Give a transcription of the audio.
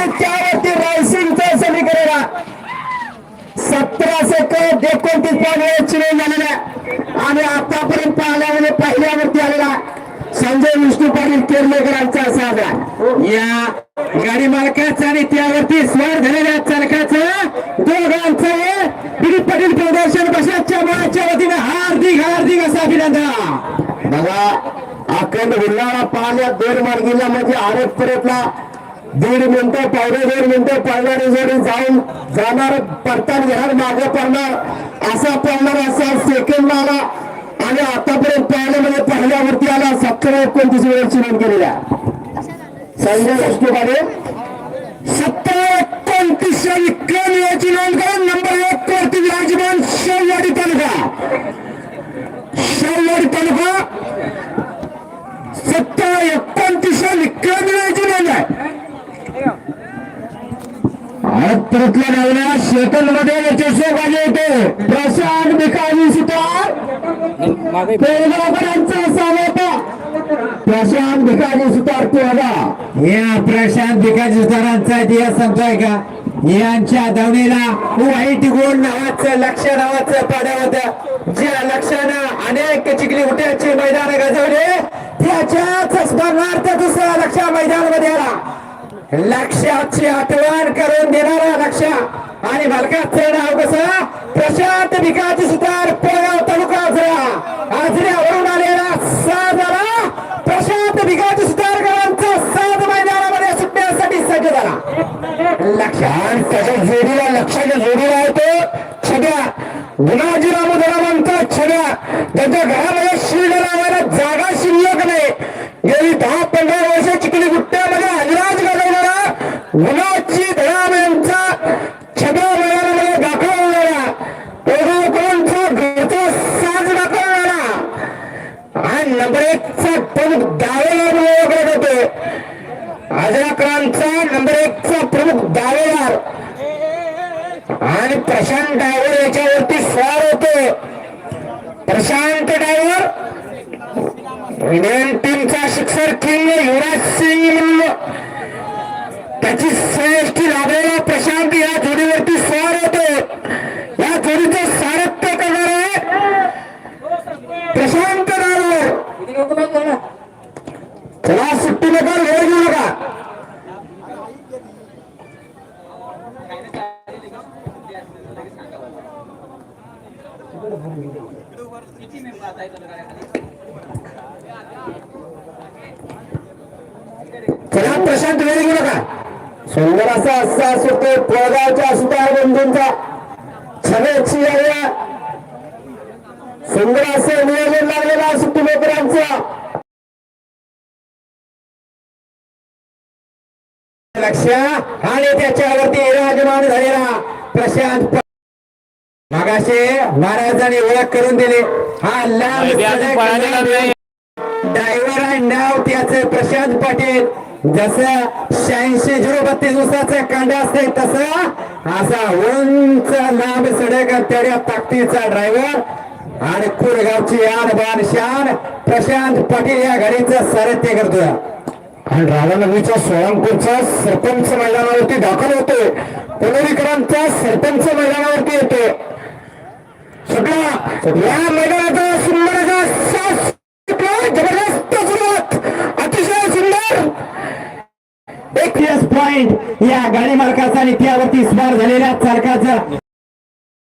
आणि त्यावरती रायसिंगचं समीकरण सतरा सेकंद एकोणतीस पॉईंट चिरून झालेला आणि आतापर्यंत पाहिल्यामध्ये पहिल्यावरती आलेला संजय विष्णू पाटील केरलेकरांचा साधा या गाडी मालकाचा आणि त्यावरती स्वार झालेल्या चालकाचा दोघांचा दिलीप पाटील प्रदर्शन बसाच्या मनाच्या वतीने हार्दिक हार्दिक असा अभिनंदन. बघा अखंड हुल्लाळा पाहण्यात दोन मार्गीला म्हणजे आरोप परतला दीड मिनिटं पावणे दीड मिनिटं पळणारी जरी जाऊन जाणार पडताना घेणार मागे पडणार. असा पडणार असा सेकंड आला. आणि आतापर्यंत पाहण्यामध्ये म्हणजे पहिल्यावरती आला सत्तर एकोणतीस वेळेची नोंद केलेल्या संजय विष्णू पाटील सत्तर एकोणतीस विक्रम याची नोंद करून नंबर एक वरती विराजमान शेववाडी तालुका. शेववाडी तालुका सत्तर एकोणतीस विक्रम याची नोंद आहे परतल्या डावल्या सेकंदमध्ये यशस्वी बाजी होते प्रशांत भिकाजी सुतार पेळगावकरांचा सावता प्रशांत भिकाजी सुतार पेळगाव या प्रशांत भिकाजी सुतारांचा इतिहास सांगतोय का? यांच्या धावणीला वाईट गोल नावाचं लक्ष नावाचं पाड्या होतं ज्या लक्षानं अनेक चिखली उट्याचे मैदान गाजवले त्याच्याच स्मरणार्थ दुसरा लक्ष मैदानामध्ये आला. लक्षाची आठवण करून देणारा लक्ष आणि मालकाचं नाव कसं? प्रशांत भिकाजी सुतार पेळगाव तालुका आजरा. आजऱ्यावरून आलेला साजरा प्रशांत सुतार सुतारकरांचा सात मैदानामध्ये सुटण्यासाठी सज्ज झाला. लक्षात त्याच्या जोडीला लक्षाच्या जोडीला आहे तो छड्या गुणाजी म्हणतात छड्या त्याच्या घरामध्ये शिल्ड प्रमुख दावेदार ओळखले जाते. आजराकरांचा नंबर एक चा प्रमुख दावेदार आणि प्रशांत डायव्हर याच्यावरती स्वार होतो. प्रशांत डायव्हर इंडियन टीमचा शिक्षक किंग युवराज सिंग म्हणून त्याची श्रेष्ठी लागलेला प्रशांत या जोडीवरती स्वार होते या जोडीचं सारथ्य करणार आहे प्रशांत डायव्हर चला सुट्टी नका वेळ घेऊ नका चला प्रशांत वेळी गेलो का? सुंदर असा असा सुटे पळगावच्या सुतार बंधूंचा. छवेची या सुंदर असं नियोजन लागलेला सुट्टी लोकरांचा लक्ष आणि त्याच्यावरती विराजमान झालेला. प्रशांत मागाशे महाराजांनी ओळख करून दिली. हा लांब ड्रायव्हर आहे नाव त्याचं प्रशांत पाटील. जसं शहाऐंशी झिरो बत्तीस उसाचं कांदा असते तसं असा उंच लांब सडक तेवढ्या ताकदीचा ड्रायव्हर आणि कुरगावची आन बान शान प्रशांत पाटील या गाडीचं सारथ्य करतोय. आणि राधानगरीच्या सोळंपूरचा सरपंच मैदानावरती दाखल होते पुणेरीकरांचा सरपंच मैदानावरती येतो. सगळा या मैदानाचा सुंदर असा जबरदस्त सुरुवात. अतिशय सुंदर. एक पॉइंट या गाडी मालकाचा आणि त्यावरती स्मार झालेल्या चालकाचा